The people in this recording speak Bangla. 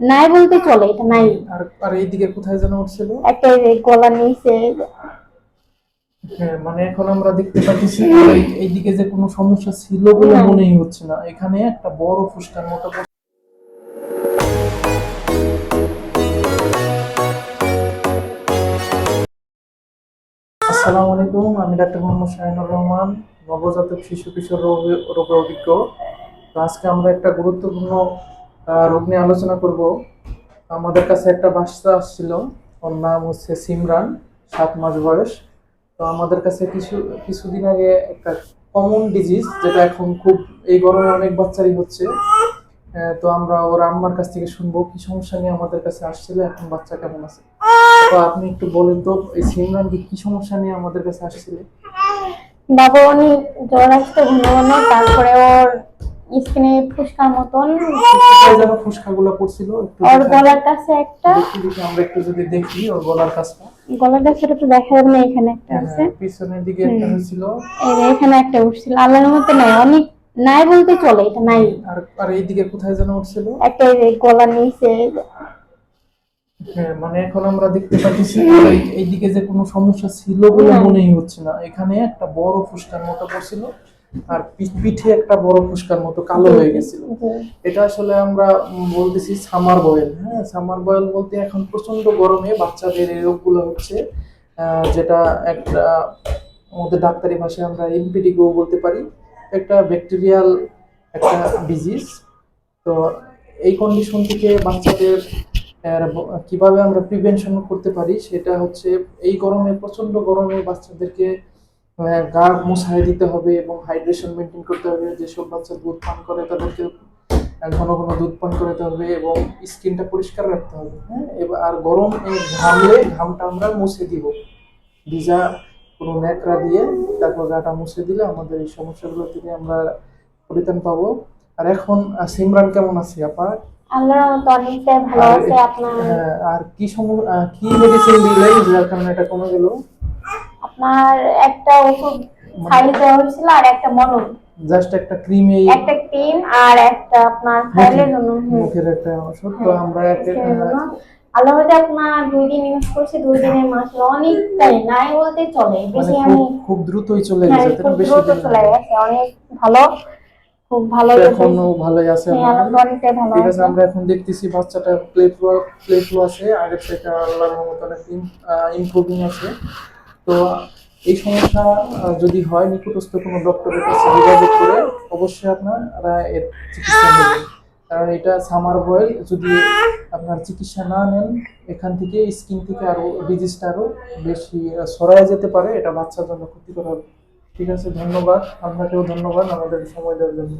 নাই বলতে চলে এটা নাই। আর আর এইদিকে কোথায় যেন উঠছিল? একটা এই যে নিচে। হ্যাঁ মানে এখন আমরা দেখতে পাচ্ছি এই- এইদিকে যে কোনো সমস্যা ছিল বলে মনেই হচ্ছে না। এখানে একটা বড় ফুসকার মতো আসসালামু আলাইকুম আমি ডাক্তার মোহাম্মদ শাহিনুর রহমান নবজাতক শিশু কিশোর রোগে অভিজ্ঞ। আজকে আমরা একটা গুরুত্বপূর্ণ রোগ নিয়ে আলোচনা করব। আমাদের কাছে একটা বাচ্চা আসছিল, ওর নাম হচ্ছে সিমরান, সাত মাস বয়স। তো আমাদের কাছে কিছু, কিছুদিন আগে একটা কমন ডিজিজ যেটা এখন খুব, এই গরমে অনেক বাচ্চারই হচ্ছে। তো আমরা ওর আম্মার কাছ থেকে শুনব, কি সমস্যা নিয়ে আমাদের কাছে আসছিল, এখন বাচ্চা কেমন আছে? তো আপনি একটু বলেন তো, এই সিমরান কি সমস্যা নিয়ে আমাদের কাছে আসছিল? বাবা অনেক জ্বর আসছে ঘন ঘন তারপরে ওর স্কিনে ফুসকার মতন। ফুসকাগুলো পড়ছিল ওর গলার কাছে একটা। দেখি আমরা একটু যদি দেখি ওর গলার কাছটা গলার তো দেখা যাবে না এখানে একটা আছে। হ্যাঁ, পিছনের দিকে একটা হয়েছিল এখানে একটা উঠছিল। আল্লাহর মতো নাই অনেক নাই বলতে চলে এটা নাই। আর আর এইদিকে কোথায় যেন উঠছিল? একটা এই যে গলার নিচে। হ্যাঁ মানে এখন আমরা দেখতে পাচ্ছি এইদিকে যে কোনো সমস্যা ছিল বলে। মনেই হচ্ছে না। এখানে একটা বড় ফুসকার মতো পড়ছিল। আর পিঠে একটা বড় ফুসকার মতো কালো হয়ে গেছিল। এটা আসলে আমরা বলতেছি সামার বয়েল হ্যাঁ? সামার বয়েল বলতে এখন প্রচণ্ড গরমে বাচ্চাদের এই রোগগুলো হচ্ছে যেটা একটা আমাদের ডাক্তারি ভাষায় আমরা ইমপিডিগো বলতে পারি একটা ব্যাকটেরিয়াল একটা ডিজিজ তো এই কন্ডিশন থেকে বাচ্চাদের কীভাবে আমরা প্রিভেনশন করতে পারি সেটা হচ্ছে এই গরমে প্রচণ্ড গরমে বাচ্চাদেরকে গা মুছাই দিতে হবে এবং হাইড্রেশন মেনটেন করতে হবে। যেসব বাচ্চা দুধ পান করে তাদেরকে ঘন ঘন দুধ পান করাতে হবে এবং স্কিনটা পরিষ্কার রাখতে হবে। হ্যাঁ এবার আর গরম ঘামলে ঘামটা আমরা মুছে দিব। ভিজা কোনো ন্যাকড়া দিয়ে তারপর গাটা মুছে দিলে আমাদের এই সমস্যাগুলো থেকে আমরা পরিত্রাণ পাবো। আর এখন সিমরান কেমন আছে আপা? আল্লাহর অনেকটাই ভালো আর আছে আপনার হ্যাঁ, আর কি সম কি মেডিসিন দিলে যার কারণে এটা কমে গেল? আপনার একটা ওষুধ খাইয়ে দেওয়া হয়েছিল আর একটা মলম। জাস্ট একটা ক্রিম এই একটা ক্রিম আর একটা আপনার ফাইলের জন্য। মুখের একটা ওষুধ তো আমরা একটা আল্লাহ হতে আপনার দুই দিন ইউজ করছি দুই দিনের মাসে অনেকটাই নাই বলতে চলে। মানে বেশি আমি খুব দ্রুতই চলে হ্যাঁ, গেছে খুব বেশি দ্রুত চলে গেছে অনেক ভালো খুব ভালো এখনও ভালোই আছে হ্যাঁ, আমাদের। আল্লাহ অনেকটাই ভালো ঠিক আছে আছে। আমরা এখন দেখতেছি বাচ্চাটা প্লে ফ্লো প্লে ফ্লো আছে আগের থেকে আল্লাহর রহমতে অনেক ইমপ্রুভিং আছে। তো এই সমস্যা যদি হয় নিকটস্থ কোনো ডক্টরের কাছে যোগাযোগ করে অবশ্যই আপনারা এর চিকিৎসা নেবেন কারণ এটা সামার বয়েল যদি আপনার চিকিৎসা না নেন, এখান থেকে স্কিন থেকে আরও ডিজিজটা আরও বেশি ছড়ায় যেতে পারে। এটা বাচ্চার জন্য ক্ষতিকর হবে। ঠিক আছে, ধন্যবাদ। আপনাকেও ধন্যবাদ আমাদের সময় দেওয়ার জন্য।